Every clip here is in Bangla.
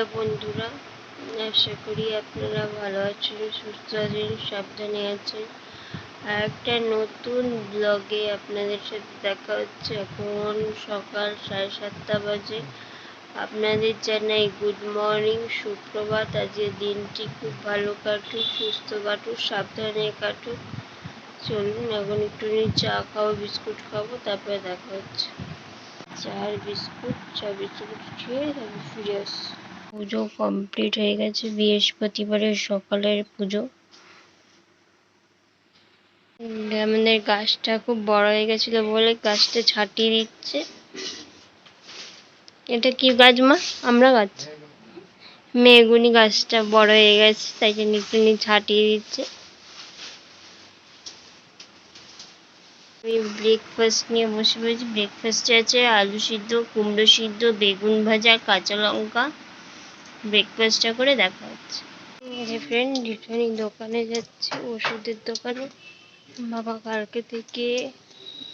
হ্যালো বন্ধুরা, আশা করি আপনারা ভালো আছেন, সুস্থ আছেন, সাবধানে আছেন। আর একটা নতুন ব্লগে আপনাদের সাথে দেখা হচ্ছে এখন সকাল সাড়ে সাতটা বাজে। আপনাদের জানাই গুড মর্নিং সুপ্রভাত। আজকের দিনটি খুব ভালো কাটুক, সুস্থ কাটুক, সাবধানে কাটুক। চলুন, এখন একটু চা খাব, বিস্কুট খাব, তারপরে দেখা হচ্ছে। চা আর বিস্কুট, চা, বিস্কুট খেয়ে তারপর ফিরে আসছি। পুজো কমপ্লিট হয়ে গেছে, বৃহস্পতিবারের সকালের পুজো। আমাদের গাছটা খুব বড় হয়ে গেছিল বলে গাছটা ছাটিয়ে দিচ্ছে। এটা কি গাছ মা? আমরা গাছ। মেগুনি গাছটা বড় হয়ে গেছে, তাই জন্য একটু ছাটিয়ে দিচ্ছে। আমি ব্রেকফাস্ট নিয়ে বসে পড়েছি। ব্রেকফাস্টে আছে আলু সিদ্ধ, কুমড়ো সিদ্ধ, বেগুন ভাজা, কাঁচা লঙ্কা। ব্রেকফাস্টটা করে দেখা হচ্ছে। যে ফ্রেন্ড রিটার্নি দোকানে যাচ্ছে, ওষুধের দোকানে। বাবা কালকে থেকে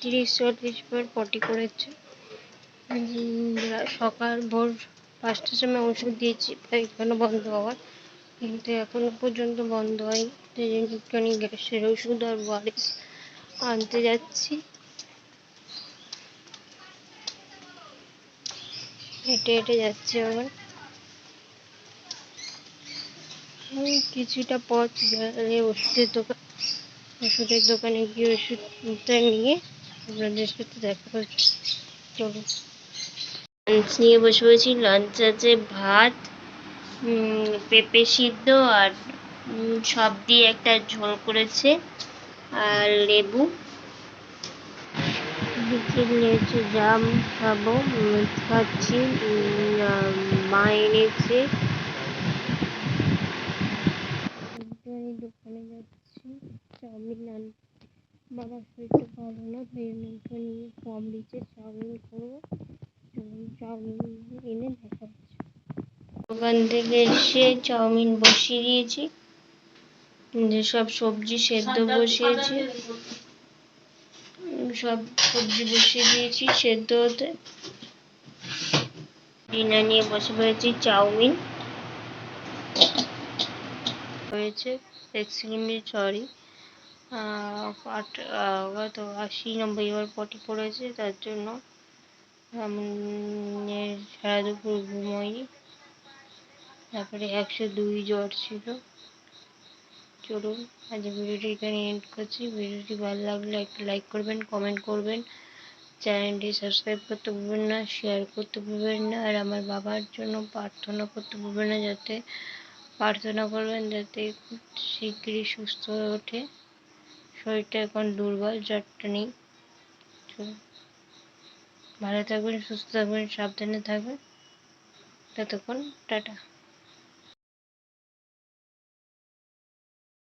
তিরিশ, চল্লিশ বার পটি করেছে। সকাল ভোর পাঁচটার সময় ওষুধ দিয়েছি পায়খানা বন্ধ হওয়ার কিন্তু এখনও পর্যন্ত বন্ধ হয়নি। গ্যাসের ওষুধ আর ওয়ারিস আনতে যাচ্ছি। হেঁটে হেঁটে যাচ্ছি আবার কিছুটা পথ ওষুধের দোকান, ওষুধের দোকানে গিয়ে ওষুধটা নিয়ে আপনাদের সাথে দেখা হচ্ছে। চলুন। লাঞ্চ নিয়ে বসে পড়েছি। লাঞ্চ আছে ভাত পেঁপে সিদ্ধ আর সব দিয়ে একটা ঝোল করেছে আর লেবু। বিকেলে জাম খাব খাচ্ছি মা এনেছে একটুখানি যাচ্ছি। চাউমিন আনতে। বাবার শরীরটা ভালো না তাই জন্য একটুখানি কম দিচ্ছে চাউমিন করব চাউমিন এনে দেখা হচ্ছে দোকান থেকে এসে চাউমিন বসিয়ে দিয়েছি। যে সব সবজি সেদ্ধ বসিয়েছি। সব সবজি বসিয়ে দিয়েছি সেদ্ধ হতে। ডিনার নিয়ে বসে পড়েছি চাউমিন। হয়েছে। এক্সট্রিমলি সরি আট আহ, কত আশি নব্বই বার পটি পড়েছে তার জন্য সারা দুপুর ঘুমোইনি তারপরে একশো দুই জ্বর ছিল। চলুন আজ ভিডিওটি এখানে এন্ড করছি। ভিডিওটি ভালো লাগলে একটা লাইক করবেন কমেন্ট করবেন। চ্যানেলটি সাবস্ক্রাইব করতে ভুলবেন না শেয়ার করতে ভুলবেন না আর আমার বাবার জন্য প্রার্থনা করতে ভুলবেন না যাতে প্রার্থনা করবেন যাতে শিগগিরই সুস্থ হয়ে ওঠে। শরীরটা এখন দুর্বল, জ্বরটা নেই। ভালো থাকবেন, সুস্থ থাকবেন, সাবধানে থাকবেন। ততক্ষণ টাটা।